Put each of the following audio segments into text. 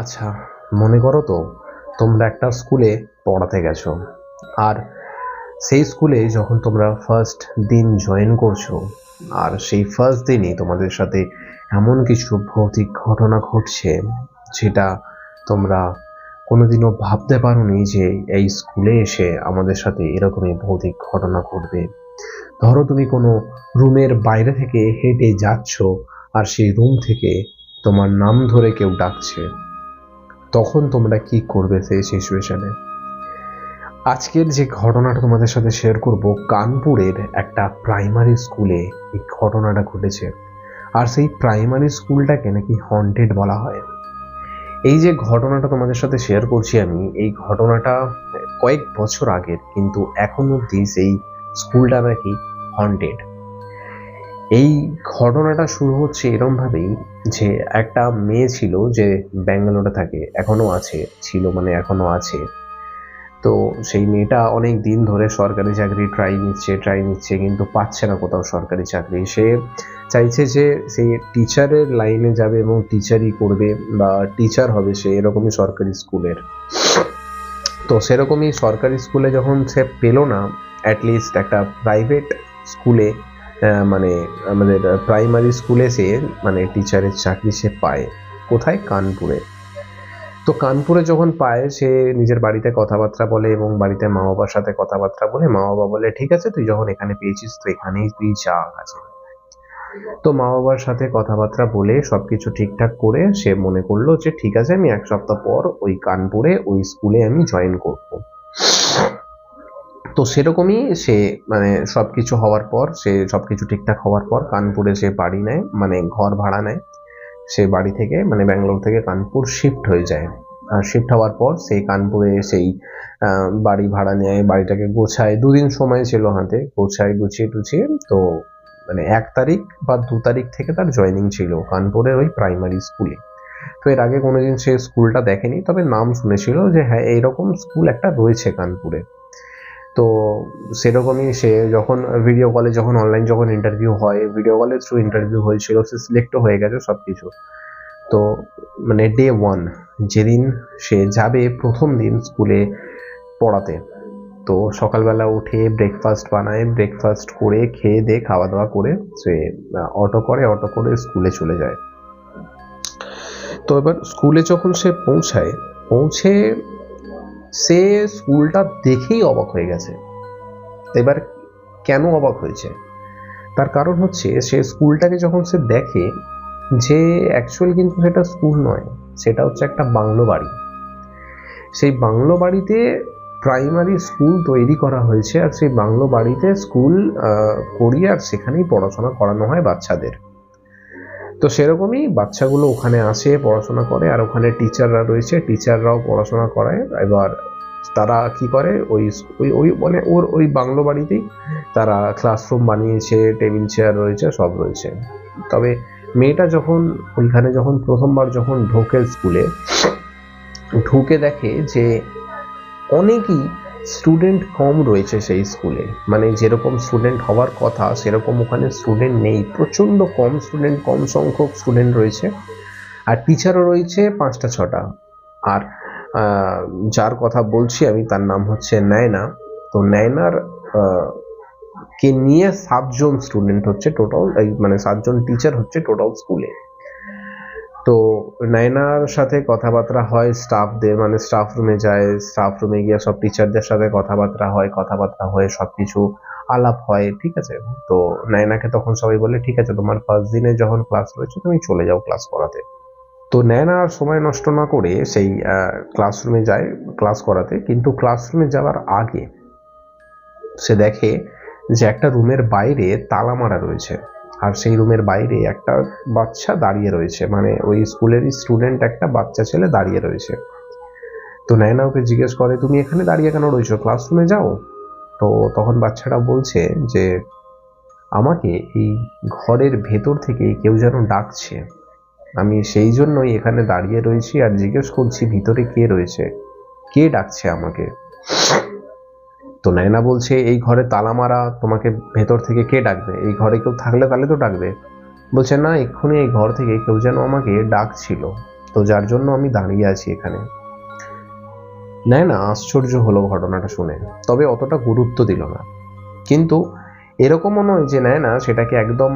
আচ্ছা মনে করো তো, তোমরা একটা স্কুলে পড়াতে গেছো। আর সেই স্কুলে যখন তোমরা ফার্স্ট দিন জয়েন করছ, আর সেই ফার্স্ট দিনই তোমাদের সাথে এমন কিছু ভৌতিক ঘটনা ঘটছে, যেটা তোমরা কোনোদিনও ভাবতে পারোনি যে এই স্কুলে এসে আমাদের সাথে এরকমই ভৌতিক ঘটনা ঘটবে। ধরো তুমি কোনো রুমের বাইরে থেকে হেঁটে যাচ্ছ, আর সেই রুম থেকে তোমার নাম ধরে কেউ ডাকছে। তখন তোমরা কি করবে সেই সিচুয়েশনে আজকের যে ঘটনাটা তোমাদের সাথে শেয়ার করব, কানপুরের একটা প্রাইমারি স্কুলে এই ঘটনাটা ঘটেছে। আর সেই প্রাইমারি স্কুলটাকে নাকি হন্টেড বলা হয়। এই যে ঘটনাটা তোমাদের সাথে শেয়ার করছি আমি, এই ঘটনাটা কয়েক বছর আগের, কিন্তু এখন অবধি সেই স্কুলটা নাকি হন্টেড এই ঘটনাটা শুরু হচ্ছে এরমভাবেই যে একটা মেয়ে ছিল যে ব্যাঙ্গালোরে থাকে, এখনও আছে, ছিল মানে এখনও আছে। তো সেই মেয়েটা অনেক দিন ধরে সরকারি চাকরি ট্রাই নিচ্ছে ট্রাই নিচ্ছে, কিন্তু পাচ্ছে না কোথাও সরকারি চাকরি। সে চাইছে যে সে টিচারের লাইনে যাবে এবং টিচারই করবে বা টিচার হবে সে এরকমই সরকারি স্কুলের। তো সেরকমই সরকারি স্কুলে যখন সে পেল না অ্যাটলিস্ট একটা প্রাইভেট স্কুলে মানে আমাদের প্রাইমারি স্কুলে সে মানে টিচারের চাকরি সে পায়। কোথায়? কানপুরে। তো কানপুরে যখন পায়, সে নিজের বাড়িতে কথাবার্তা বলে এবং বাড়িতে মা বাবার সাথে কথাবার্তা বলে মা বাবা বলে, ঠিক আছে, তুই যখন এখানে পেয়েছিস, তো এখানেই তুই যা আছে তো মা বাবার সাথে কথাবার্তা বলে, সবকিছু ঠিকঠাক করে সে মনে করল যে, ঠিক আছে, আমি এক সপ্তাহ পর ওই কানপুরে, ওই স্কুলে আমি জয়েন করব। তো সেরকমই সে মানে সবকিছু হওয়ার পর, সে সবকিছু ঠিকঠাক হওয়ার পর কানপুরে সে বাড়ি নেয় মানে ঘর ভাড়া নেয়। সে বাড়ি থেকে মানে ব্যাঙ্গালোর থেকে কানপুর শিফট হয়ে যায়। আর শিফট হওয়ার পর সেই কানপুরে সেই বাড়ি ভাড়া নেয়, বাড়িটাকে গোছায়। দুদিন সময় ছিল হাতে, গোছায়, গুছিয়ে টুছিয়ে। তো মানে এক তারিখ বা দু তারিখ থেকে তার জয়নিং ছিল কানপুরের ওই প্রাইমারি স্কুলে তো এর আগে কোনোদিন সে স্কুলটা দেখেনি, তবে নাম শুনেছিল যে হ্যাঁ এইরকম স্কুল একটা রয়েছে কানপুরে। তো সেরকমই সে যখন ভিডিও কলে যখন অনলাইন যখন ইন্টারভিউ হয় ভিডিও কলের থ্রু ইন্টারভিউ হয়েছিল সে সিলেক্টও হয়ে গেছে সব কিছু তো মানে ডে ওয়ান যেদিন সে যাবে প্রথম দিন স্কুলে পড়াতে। তো সকালবেলা উঠে ব্রেকফাস্ট বানায় ব্রেকফাস্ট করে খেয়ে দিয়ে খাওয়া দাওয়া করে সে অটো করে অটো করে স্কুলে চলে যায়। তো এবার স্কুলে যখন সে পৌঁছায়, পৌঁছে সে স্কুলটা দেখেই অবাক হয়ে গেছে। এবার কেন অবাক হয়েছে? তার কারণ হচ্ছে, সে স্কুলটাকে যখন সে দেখে যে অ্যাকচুয়াল কিন্তু সেটা স্কুল নয়, সেটা হচ্ছে একটা বাংলো বাড়ি। সেই বাংলো বাড়িতে প্রাইমারি স্কুল তৈরি করা হয়েছে আর সেই বাংলো বাড়িতে স্কুল করিয়ে আর সেখানেই পড়াশোনা করানো হয় বাচ্চাদের। তো সেরকমই বাচ্চাগুলো ওখানে আসে, পড়াশোনা করে, আর ওখানে টিচাররা রয়েছে। টিচাররাও পড়াশোনা করায় এবার তারা কি করে? ওই ওই ওই মানে ওর ওই বাংলো বাড়িতেই তারা ক্লাসরুম বানিয়েছে টেবিল চেয়ার রয়েছে, সব রয়েছে। তবে মেয়েটা যখন, ওইখানে যখন প্রথমবার যখন ঢোকে স্কুলে, ঢুকে দেখে যে অনেকই স্টুডেন্ট কম রয়েছে সেই স্কুলে মানে যেরকম স্টুডেন্ট হওয়ার কথা, সেরকম ওখানে স্টুডেন্ট নেই। প্রচণ্ড কম স্টুডেন্ট কম সংখ্যক স্টুডেন্ট রয়েছে। আর টিচারও রয়েছে পাঁচটা, ছটা। আর যার কথা বলছি আমি তার নাম হচ্ছে নয়না। তো নয়নার কে নিয়ে সাতজন স্টুডেন্ট হচ্ছে টোটাল মানে সাতজন টিচার হচ্ছে টোটাল স্কুলে তো নায়নার সাথে কথাবার্তা হয় স্টাফদের মানে স্টাফ রুমে যায় স্টাফ রুমে গিয়ে সব টিচারদের সাথে কথাবার্তা হয়, কথাবার্তা হয়ে সব কিছু আলাপ হয়, ঠিক আছে? তো নায়নাকে তখন সবাই বলে, ঠিক আছে, তোমার ফার্স্ট দিনে যখন ক্লাস রয়েছে, তুমি চলে যাও ক্লাস করাতে। তো নয়না আর সময় নষ্ট না করে সেই ক্লাসরুমে যায় ক্লাস করাতে, কিন্তু ক্লাসরুমে যাওয়ার আগে সে দেখে যে একটা রুমের বাইরে তালা মারা রয়েছে। আর সেই রুমের বাইরে একটা বাচ্চা দাঁড়িয়ে রয়েছে। মানে ওই স্কুলেরই স্টুডেন্ট একটা বাচ্চা ছেলে দাঁড়িয়ে রয়েছে। তো নয়না ওকে জিজ্ঞেস করে, তুমি এখানে দাঁড়িয়ে কেন রয়েছো? ক্লাসরুমে যাও? তো তখন বাচ্চাটা বলছে যে, আমাকে এই ঘরের ভেতর থেকে কেউ যেন ডাকছে। আমি সেই জন্যই এখানে দাঁড়িয়ে রয়েছি আর জিজ্ঞেস করছি, ভিতরে কে রয়েছে? কে ডাকছে আমাকে? তো নয়না বলছে, এই ঘরে তালা মারা, তোমাকে ভেতর থেকে কে ডাকবে? এই ঘরে কেউ থাকলে তাহলে তো ডাকবে। বলছে, না, এক্ষুনি এই ঘর থেকে কেউ যেন আমাকে ডাকছিল, তো যার জন্য আমি দাঁড়িয়ে আছি এখানে। নেয় না, আশ্চর্য হলো ঘটনাটা শুনে, তবে অতটা গুরুত্ব দিল না। কিন্তু এরকমও নয় যে নেয় না, সেটাকে একদম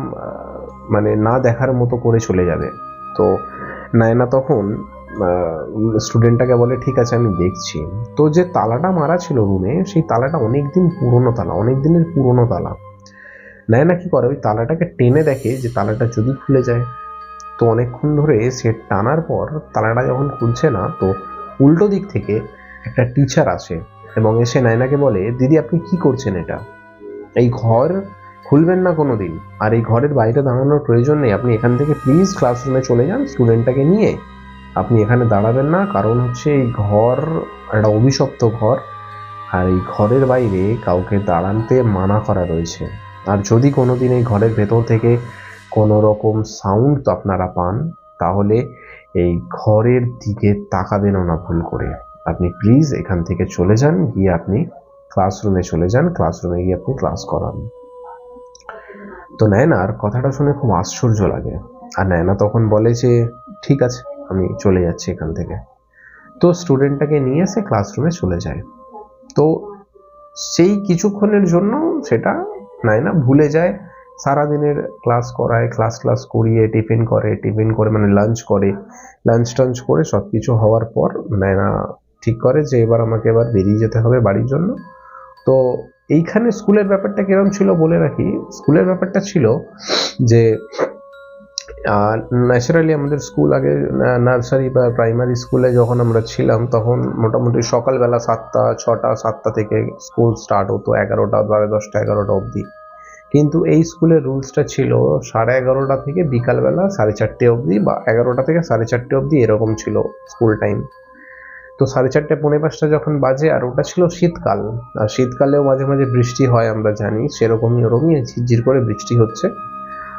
মানে না দেখার মতো করে চলে যাবে। তো নায়না তখন স্টুডেন্টটাকে বলে, ঠিক আছে, আমি দেখছি। তো যে তালাটা মারা ছিল রুমে সেই তালাটা অনেক দিন পুরনো তালা অনেক দিনের পুরনো তালা। নায়না কি করে? ওই তালাটাকে টেনে দেখে যে তালাটা যদি খুলে যায়। তো অনেকক্ষণ ধরে সে টানার পর তালাটা যখন খুলছে না, তো উল্টো দিক থেকে একটা টিচার আসে এবং এসে নায়নাকে বলে, দিদি, আপনি কি করছেন এটা? এই ঘর খুলবেন না কোনো দিন আর এই ঘরের বাইরে দাঁড়ানোর প্রয়োজন নেই। আপনি এখান থেকে প্লিজ ক্লাসরুমে চলে যান স্টুডেন্টটাকে নিয়ে আপনি এখানে দাঁড়াবেন না, কারণ হচ্ছে এই ঘর একটা অভিশপ্ত ঘর, আর এই ঘরের বাইরে কাউকে দাঁড়াতে মানা করা রয়েছে। আর যদি কোনোদিন এই ঘরের ভেতর থেকে কোনো রকম সাউন্ড আপনারা পান, তাহলে এই ঘরের দিকে তাকাবেনও না ভুল করে। আপনি প্লিজ এখান থেকে চলে যান, গিয়ে আপনি ক্লাসরুমে চলে যান ক্লাসরুমে গিয়ে আপনি ক্লাস করান। তো নয়নার কথাটা শুনে খুব আশ্চর্য লাগে। আর নয়না তখন বলে যে, ঠিক আছে আমি চলে যাচ্ছি এখান থেকে। তো স্টুডেন্টটাকে নিয়ে সে ক্লাসরুমে চলে যায়। তো সেই কিছুক্ষণের জন্য সেটা নয়না ভুলে যায়। সারাদিনের ক্লাস করায় ক্লাস ক্লাস করিয়ে টিফিন করে টিফিন করে মানে লাঞ্চ করে। লাঞ্চ টাঞ্চ করে সব কিছু হওয়ার পর নয়না ঠিক করে যে এবার আমাকে এবার বেরিয়ে যেতে হবে বাড়ির জন্য। তো এইখানে স্কুলের ব্যাপারটা কীরকম ছিল বলে রাখি? স্কুলের ব্যাপারটা ছিল যে ন্যাচারালি আমাদের স্কুল আগে নার্সারি বা প্রাইমারি স্কুলে যখন আমরা ছিলাম, তখন মোটামুটি সকালবেলা সাতটা, ছটা, সাতটা থেকে স্কুল স্টার্ট হতো, এগারোটা বারো দশটা, এগারোটা অবধি। কিন্তু এই স্কুলের রুলসটা ছিল, সাড়ে এগারোটা থেকে বিকালবেলা সাড়ে চারটে অবধি বা এগারোটা থেকে সাড়ে চারটে অবধি এরকম ছিল স্কুল টাইম তো সাড়ে চারটে, পৌনে পাঁচটা যখন বাজে, আর ওটা ছিল শীতকাল। আর শীতকালেও মাঝে মাঝে বৃষ্টি হয়, আমরা জানি, সেরকমই ওরকমই ঝিরঝির করে বৃষ্টি হচ্ছে।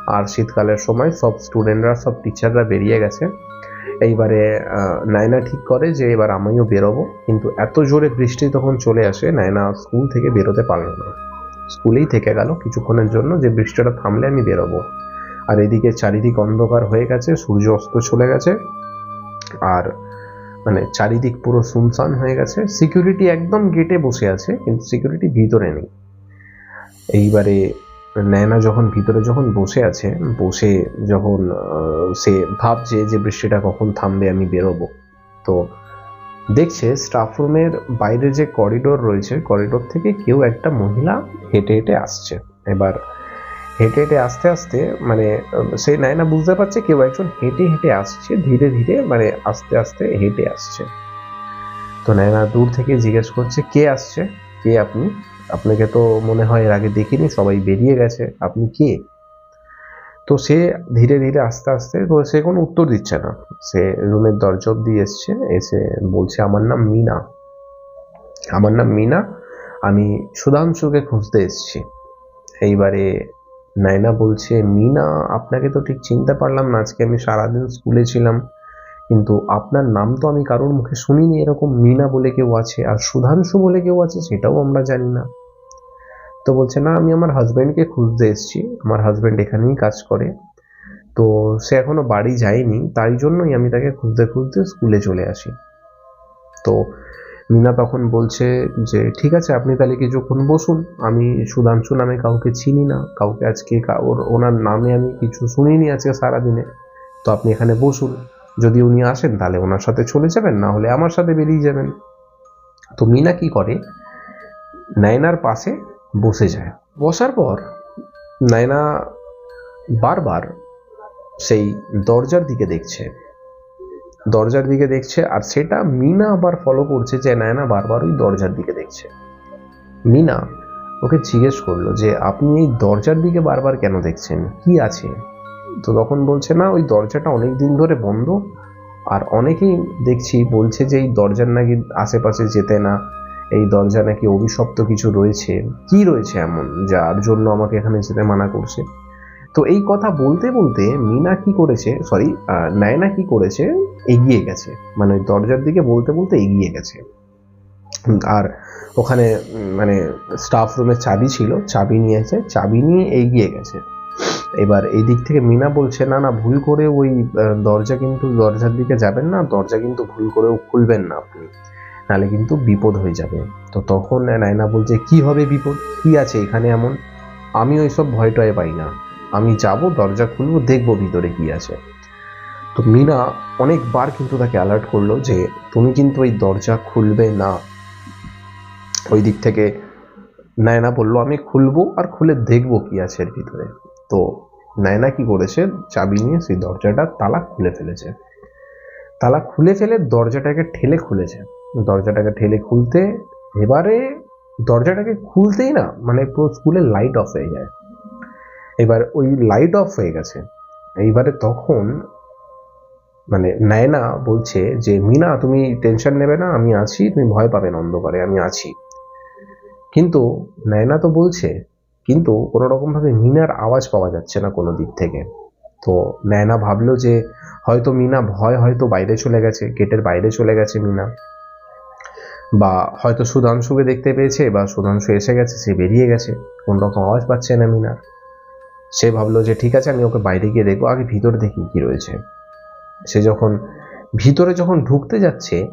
আর শীতকালের সময় সব স্টুডেন্টরা সব টিচাররা বেরিয়ে গেছে। এইবারে নায়না ঠিক করে যে এবার আমিও বেরোবো। কিন্তু এত জোরে বৃষ্টি তখন চলে আসে, নায়না স্কুল থেকে বেরোতে পারল না। স্কুলেই থেকে গেল কিছুক্ষণের জন্য যে বৃষ্টিটা থামলে আমি বেরোবো। আর এদিকে চারিদিক অন্ধকার হয়ে গেছে, সূর্য অস্ত চলে গেছে। আর মানে চারিদিক পুরো সুনসান হয়ে গেছে। সিকিউরিটি একদম গেটে বসে আছে, কিন্তু সিকিউরিটি ভিতরে নেই। এইবারে নয়না যখন ভিতরে যখন বসে আছে, বসে যখন সে ভাবছে যে বৃষ্টিটা কখন থামবে, আমি বেরোবো। তো দেখছে স্টাফ রুমের বাইরে যে করিডোর রয়েছে করিডোর থেকে কেউ একটা মহিলা হেঁটে হেঁটে আসছে। এবার হেঁটে হেঁটে আস্তে আস্তে মানে সে নায়না বুঝতে পারছে কেউ একজন হেঁটে হেঁটে আসছে, ধীরে ধীরে মানে আস্তে আস্তে হেঁটে আসছে। তো নায়না দূর থেকে জিজ্ঞেস করছে, কে আসছে? কে আপনি? আপনাকে তো মনে হয় এর আগে দেখিনি, সবাই বেরিয়ে গেছে। আপনি কে? তো সে ধীরে ধীরে আস্তে আস্তে, তো সে কোনো উত্তর দিচ্ছে না। সে রুমের দরজা অব্দি এসছে, এসে বলছে, আমার নাম মিনা। আমার নাম মিনা। আমি সুধাংশুকে খুঁজতে এসেছি। এইবারে নাইনা বলছে, মিনা, আপনাকে তো ঠিক চিনতে পারলাম না। আজকে আমি সারাদিন স্কুলে ছিলাম। কিন্তু আপনার নাম তো আমি কারোর মুখে শুনিনি এরকম মিনা বলে কেউ আছে আর সুধাংশু বলে কেউ আছে সেটাও আমরা জানি না। তো বলছে, না, আমি আমার হাজব্যান্ডকে খুঁজতে এসেছি। আমার হাজব্যান্ড এখানেই কাজ করে। তো সে এখনও বাড়ি যায়নি, তাই জন্যই আমি তাকে খুঁজতে খুঁজতে স্কুলে চলে আসি। তো মিনা তখন বলছে যে, ঠিক আছে, আপনি তাহলে কিছুক্ষণ বসুন। আমি সুধাংশু নামে কাউকে চিনি না। কাউকে আজকে ওর ওনার নামে আমি কিছু শুনিনি আজকে সারাদিনে। তো আপনি এখানে বসুন। যদি উনি আসেন, তাহলে ওনার সাথে চলে যাবেন, না হলে আমার সাথে বেরিয়ে যাবেন। তো মিনা কি করে? নায়নার পাশে বসে যায়। বসার পর নায়না বারবার সেই দরজার দিকে দেখছে। দরজার দিকে দেখছে আর সেটা মিনা আবার ফলো করছে যে নায়না বারবার ওই দরজার দিকে দেখছে। মিনা ওকে জিজ্ঞেস করল যে, আপনি এই দরজার দিকে বারবার কেন দেখছেন? কি আছে? তো তখন বলছে, না, ওই দরজাটা অনেক দিন ধরে বন্ধ। আর অনেকেই দেখছি বলছে যে, এই দরজার নাকি আশেপাশে যেতে না। এই দরজা নাকি অভিশপ্ত কিছু রয়েছে। কি রয়েছে এমন যার জন্য আমাকে এখানে যেতে মানা করছে? তো এই কথা বলতে বলতে মিনা কি করেছে সরি নায়না কি করেছে, এগিয়ে গেছে। মানে দরজার দিকে বলতে বলতে এগিয়ে গেছে। আর ওখানে মানে স্টাফ রুমের চাবি ছিল, চাবি নিয়েছে চাবি নিয়ে এগিয়ে গেছে। এবার এই দিক থেকে মিনা বলছে, না না, ভুল করে ওই দরজা কিন্তু দরজার দিকে যাবেন না, দরজা কিন্তু ভুল করেও খুলবেন না আপনি। নাহলে কিন্তু বিপদ হয়ে যাবে। তো তখন নায়না বলছে, কি হবে বিপদ? কি আছে এখানে এমন? আমি ওইসব ভয় টয় পাই না। আমি যাব, দরজা খুলবো, দেখব ভিতরে কি আছে। তো মিনা অনেকবার কিন্তু তাকে অ্যালার্ট করল যে, তুমি কিন্তু ওই দরজা খুলবে না। ওই দিক থেকে নায়না বলল, আমি খুলবো আর খুলে দেখব কি আছে এর ভিতরে। তো নায়না কি করেছে? চাবি নিয়ে সেই দরজাটা তালা খুলে ফেলেছে। তালা খুলে ফেলে দরজাটাকে ঠেলে খুলেছে। দরজাটাকে ঠেলে খুলতে এবারে দরজাটাকে খুলতেই না মানে পুরো স্কুলে লাইট অফ হয়ে যায়। এবার ওই লাইট অফ হয়ে গেছে। এইবারে তখন মানে নায়না বলছে যে, মিনা, তুমি টেনশন নেবে না, আমি আছি, তুমি ভয় পাবে না অন্ধকারে, আমি আছি। কিন্তু নায়না তো বলছে কিন্তু কোনো রকমভাবে মিনার আওয়াজ পাওয়া যাচ্ছে না কোনো দিক থেকে। তো নায়না ভাবলো যে হয়তো মিনা ভয় হয়তো বাইরে চলে গেছে, গেটের বাইরে চলে গেছে মিনা। বা হয়তো সুধাংশুকে দেখতে পেয়েছে বা সুধাংশু এসে গেছে, সে বেরিয়ে গেছে, কোনো রকম আওয়াজ পাচ্ছে না মিনা সে ভাবলো যে ঠিক আছে, আমি ওকে বাইরে গিয়ে দেখব, আগে ভিতরে দেখি কি রয়েছে। সে যখন ভিতরে যখন ঢুকতে যাচ্ছে,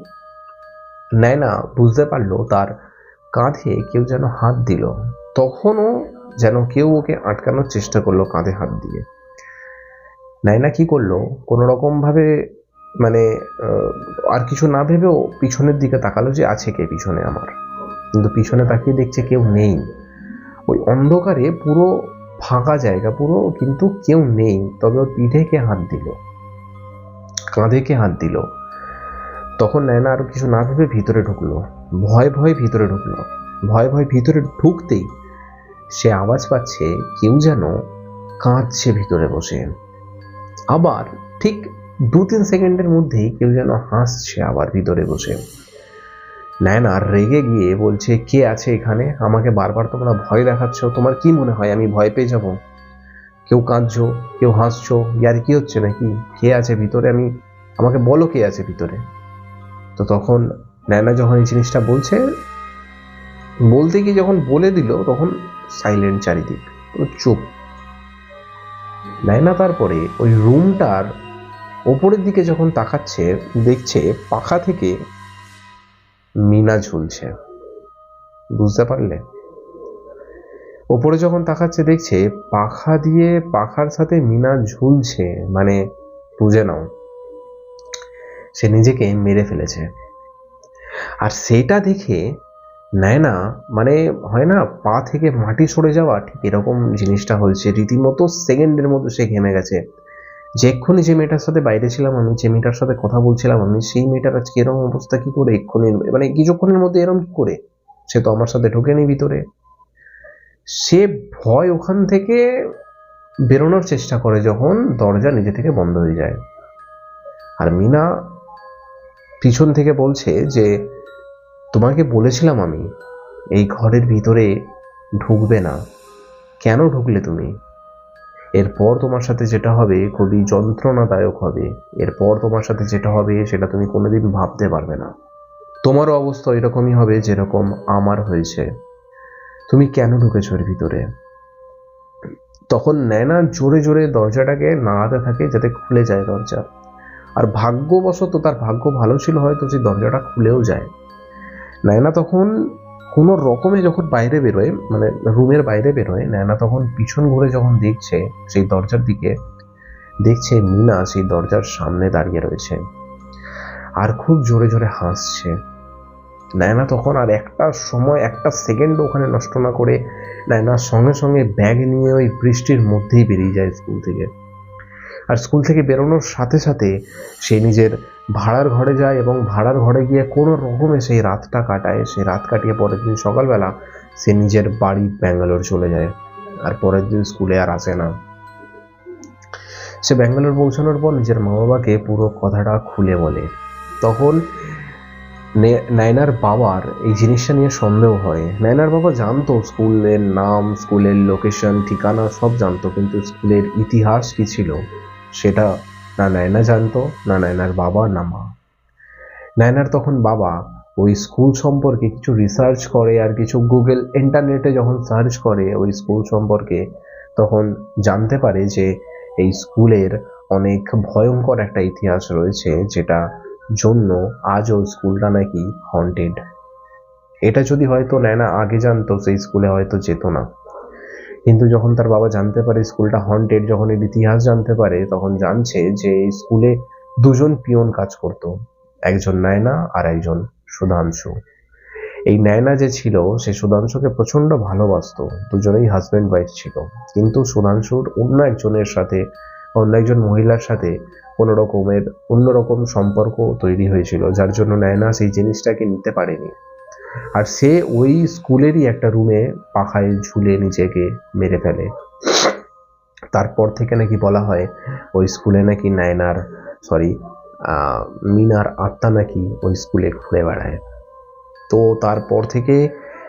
নায়না বুঝতে পারল তার কাঁধে কেউ যেন হাত দিল। তখনও যেন কেউ ওকে আটকানোর চেষ্টা করল কাঁধে হাত দিয়ে। নায়না কি করল? কোনো রকম ভাবে মানে আর কিছু না ভেবেও পিছনের দিকে তাকালো যে আছে কে পিছনে আমার। কিন্তু পিছনে তাকিয়ে দেখছে কেউ নেই। ওই অন্ধকারে পুরো ফাঁকা জায়গা, পুরো কিন্তু কেউ নেই। তবে ওর পিঠে কে হাত দিল? কাঁধে কে হাত দিল? তখন নায়না আরও কিছু না ভেবে ভিতরে ঢুকলো। ভয় ভয় ভিতরে ঢুকলো। ভয় ভয় ভিতরে ঢুকতেই সে আওয়াজ পাচ্ছে কেউ যেন কাঁদছে ভিতরে বসে। আবার ঠিক দু তিন সেকেন্ডের মধ্যেই কেউ যেন হাসছে আবার ভিতরে বসে। নায়না রেগে গিয়ে বলছে, কে আছে এখানে? আমাকে বারবার তোমরা ভয় দেখাচ্ছ। তোমার কি মনে হয় আমি ভয় পেয়ে যাব? কেউ কাঁদছো? কেউ হাসছো? ইয়ার কি হচ্ছে নাকি? কে আছে ভিতরে? আমি, আমাকে বলো কে আছে ভিতরে? তো তখন নায়না যখন এই জিনিসটা বলছে বলতে গিয়ে যখন বলে দিল, তখন সাইলেন্ট চারিদিক চুপ। নায়না তারপরে ওই রুমটার ওপরের দিকে যখন তাকাচ্ছে, দেখছে পাখা থেকে মিনা ঝুলছে। বুঝতে পারলে? ওপরে যখন তাকাচ্ছে, দেখছে পাখা দিয়ে পাখার সাথে মিনা ঝুলছে মানে বুঝে নাও, সে নিজেকে মেরে ফেলেছে। আর সেটা দেখে নেয় না। মানে হয় না, পা থেকে মাটি সরে যাওয়া, ঠিক এরকম জিনিসটা হয়েছে। রীতিমতো সেকেন্ডের মতো সে ঘেমে গেছে। যে এক্ষুনি যে মেয়েটার সাথে বাইরে ছিলাম, আমি যে মেয়েটার সাথে কথা বলছিলাম, আমি সেই মেয়েটার আজকে এরকম অবস্থা কি করে? এক্ষুনি মানে কিছুক্ষণের মধ্যে এরকম করে? সে তো আমার সাথে ঢোকেনি ভিতরে। সে ভয় ওখান থেকে বেরোনোর চেষ্টা করে যখন দরজা নিজে থেকে বন্ধ হয়ে যায়। আর মিনা পিছন থেকে বলছে যে তোমাকে বলেছিলাম আমি, এই ঘরের ভিতরে ঢুকবে না। কেন ঢুকলে তুমি? এরপর তোমার সাথে যেটা হবে খুবই যন্ত্রণাদায়ক হবে। এরপর তোমার সাথে যেটা হবে সেটা তুমি কোনোদিন ভাবতে পারবে না। তোমারও অবস্থা এরকমই হবে যেরকম আমার হয়েছে। তুমি কেন ঢুকেছো এর ভিতরে? তখন নেনা জোরে জোরে দরজাটাকে নাড়াতে থাকে যাতে খুলে যায় দরজা। আর ভাগ্যবশত তার ভাগ্য ভালো ছিল হয়তো যে দরজাটা খুলেও যায়। নায়না তখন কোনো রকমে যখন বাইরে বেরোয় মানে রুমের বাইরে বেরোয়, নায়না তখন পিছন ঘুরে যখন দেখছে সেই দরজার দিকে, দেখছে মিনা সেই দরজার সামনে দাঁড়িয়ে রয়েছে আর খুব জোরে জোরে হাসছে। নায়না তখন আর একটা সময়, একটা সেকেন্ড ওখানে নষ্ট না করে নায়নার সঙ্গে সঙ্গে ব্যাগ নিয়ে ওই বৃষ্টির মধ্যেই বেরিয়ে যায় স্কুল থেকে। আর স্কুল থেকে বেরোনোর সাথে সাথে সে নিজের ভাড়ার ঘরে যায় এবং ভাড়ার ঘরে গিয়ে কোনো রকমে সেই রাতটা কাটায়। সেই রাত কাটিয়ে পরের দিন সকালবেলা সে নিজের বাড়ি ব্যাঙ্গালোর চলে যায় আর পরের দিন স্কুলে আর আসে না। সে ব্যাঙ্গালোর পৌঁছানোর পর নিজের মা বাবাকে পুরো কথাটা খুলে বলে। তখন নায়নার বাবার এই জিনিসটা নিয়ে সন্দেহ হয়। নায়নার বাবা জানতো স্কুলের নাম, স্কুলের লোকেশন ঠিকানা সব জানতো, কিন্তু স্কুলের ইতিহাস কি ছিল? সেটা না নায়না জানতো, না নায়নার বাবা, না মা। নায়নার তখন বাবা ওই স্কুল সম্পর্কে কিছু রিসার্চ করে আর কিছু গুগল ইন্টারনেটে যখন সার্চ করে ওই স্কুল সম্পর্কে, তখন জানতে পারে যে এই স্কুলের অনেক ভয়ঙ্কর একটা ইতিহাস রয়েছে যেটা জন্য আজও স্কুলটা নাকি হন্টেড এটা যদি হয়তো ন্যানা আগে জানতো, সেই স্কুলে হয়তো যেত না। কিন্তু যখন তার বাবা জানতে পারে স্কুলটা হন্টেড যখন এর ইতিহাস জানতে পারে, তখন জানছে যে স্কুলে দুজন পিয়ন কাজ করত। একজন নায়না আর একজন সুধাংশু। এই নায়না যে ছিল, সে সুধাংশুকে প্রচণ্ড ভালোবাসতো। দুজনেই হাজব্যান্ড ওয়াইফ ছিল। কিন্তু সুধাংশুর অন্য একজনের সাথে, অন্য একজন মহিলার সাথে কোনো রকমের অন্যরকম সম্পর্ক তৈরি হয়েছিল, যার জন্য নায়না সেই জিনিসটাকে নিতে পারেনি। আর সে ওই স্কুলেরই একটা রুমে পাখায় ঝুলে নিজেকে মেরে ফেলে। তারপর থেকে নাকি বলা হয় ওই স্কুলে নাকি নায়নার সরি মিনার আত্মা নাকি ওই স্কুলে ঘুরে বেড়ায়। তো তারপর থেকে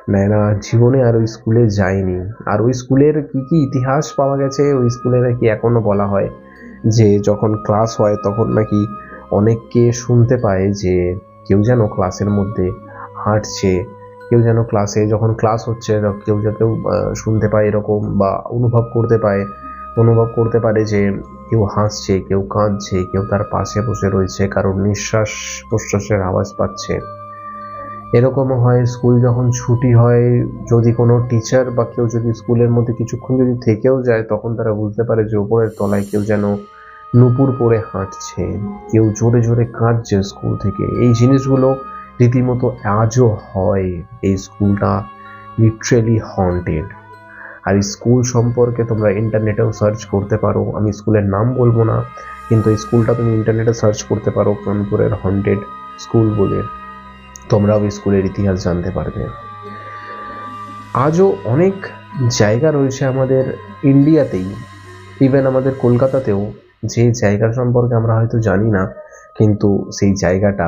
নায়না জীবনে আর ওই স্কুলে যায়নি। আর ওই স্কুলের কি কি ইতিহাস পাওয়া গেছে? ওই স্কুলে নাকি এখনও বলা হয় যে যখন ক্লাস হয় তখন নাকি অনেককে শুনতে পায় যে কেউ যেন ক্লাসের মধ্যে হাঁটছে, কেউ যেন ক্লাসে যখন ক্লাস হচ্ছে কেউ কেউ শুনতে পায় এরকম বা অনুভব করতে পায়, অনুভব করতে পারে যে কেউ হাসছে, কেউ কাঁদছে, কেউ তার পাশে বসে রয়েছে, কারোর নিঃশ্বাস প্রশ্বাসের আওয়াজ পাচ্ছে। এরকমও হয় স্কুল যখন ছুটি হয়, যদি কোনো টিচার বা কেউ যদি স্কুলের মধ্যে কিছুক্ষণ যদি থেকেও যায়, তখন তারা বুঝতে পারে যে ওপরের তলায় কেউ যেন নুপুর পরে হাঁটছে, কেউ জোরে জোরে কাঁদছে স্কুল থেকে। এই জিনিসগুলো রীতিমতো আজও হয় এই স্কুলটা লিটারেলি হন্টেড আর স্কুল সম্পর্কে তোমরা ইন্টারনেটেও সার্চ করতে পারো। আমি স্কুলের নাম বলব না, কিন্তু এই স্কুলটা তুমি ইন্টারনেটে সার্চ করতে পারো, কানপুরের হন্টেড স্কুল বলে। তোমরাও স্কুলের ইতিহাস জানতে পারবে। আজও অনেক জায়গা রয়েছে আমাদের ইন্ডিয়াতেই। ইভেন আমাদের কলকাতাতেও যে জায়গা সম্পর্কে আমরা হয়তো জানি না, কিন্তু সেই জায়গাটা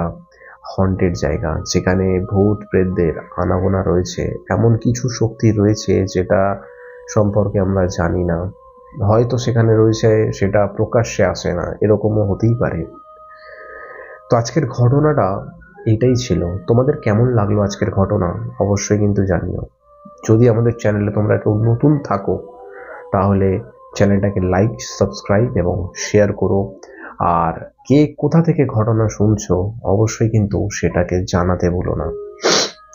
হন্টেড জায়গা, যেখানে ভূত প্রেতদের আনাগোনা রয়েছে, এমন কিছু শক্তি রয়েছে যেটা সম্পর্কে আমরা জানি না। হয়তো সেখানে রয়েছে, সেটা প্রকাশ্যে আসে না, এরকমও হতেই পারে। তো আজকের ঘটনাটা এটাই ছিল। তোমাদের কেমন লাগল আজকের ঘটনা? অবশ্যই কিন্তু জানিও। যদি আমাদের চ্যানেলে তোমরা একটু নতুন থাকো, তাহলে চ্যানেলটাকে লাইক সাবস্ক্রাইব এবং শেয়ার করো। আর কে কোথা থেকে ঘটনা শুনছো, অবশ্যই কিন্তু সেটাকে জানাতে ভুলো না।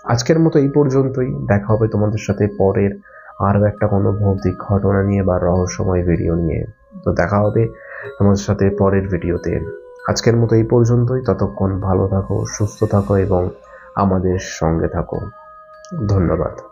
আজকের মতো এই পর্যন্তই। দেখা হবে তোমাদের সাথে পরের আরও একটা কোনো ভৌতিক ঘটনা নিয়ে বা রহস্যময় ভিডিও নিয়ে। তো দেখা হবে তোমাদের সাথে পরের ভিডিওতে। আজকের মতো এই পর্যন্তই। ততক্ষণ ভালো থাকো, সুস্থ থাকো এবং আমাদের সঙ্গে থাকো। ধন্যবাদ।